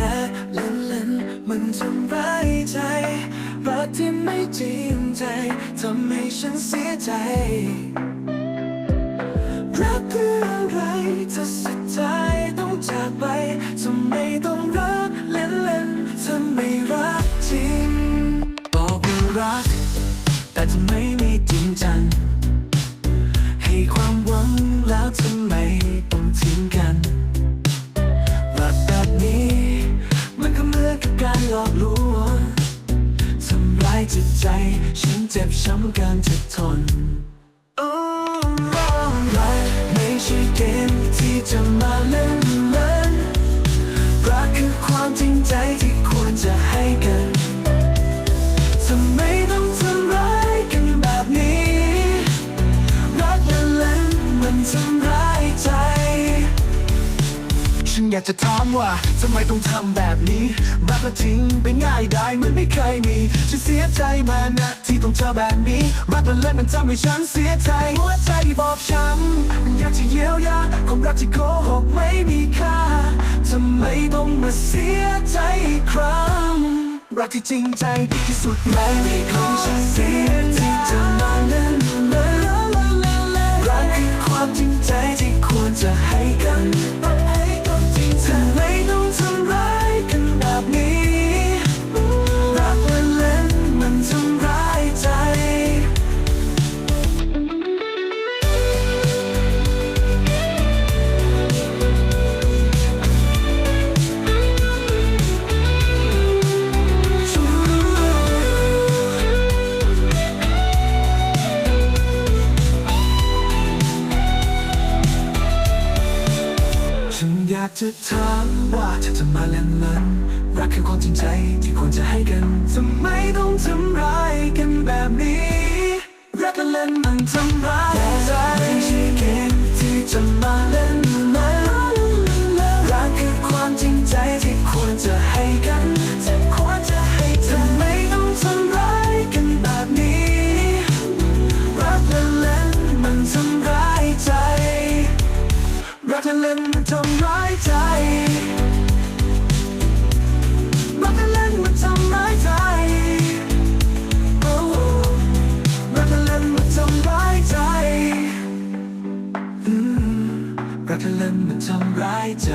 รักเล่นๆมันทำร้ายใจรักที่ไม่จริงใจทำให้ฉันเสียใจรักเพื่ออะไรถ้าสุดท้ายต้องจากไปทำไมต้องรักเล่นๆถ้าไม่รักจริงบอกว่ารัก แต่ทำไมไม่จริงจัง ฉันเจ็บช้ำการจะทน อยากจะถามว่าทำไมต้องทำแบบนี้รักและทิ้งไปง่ายได้เหมือนไม่เคยมีฉันเสียใจมานะที่ต้องเจอแบบนี้รักและเล่นมันทำให้ฉันเสียใจหัวใจบอบช้ำอยากจะเยียวยาความรักที่โกหกไม่มีค่าทำไมต้องมาเสียใจอีกครั้งรักที่จริงใจที่สุดแม้ไม่เคยฉัน ฉันอยากจะถามว่าเธอจะมาเล่นมันรักคือความจริงใจที่ควรจะให้กันทำไมต้องทำร้ายกันแบบนี้ รักกันเล่นมันทำร้าย ล่นมันทำร้ายใจรักกัเล่นมันทำร้ายใจรักกัเล่นมันทำร้ายใจรักกัเล่นมันทำร้ายใจ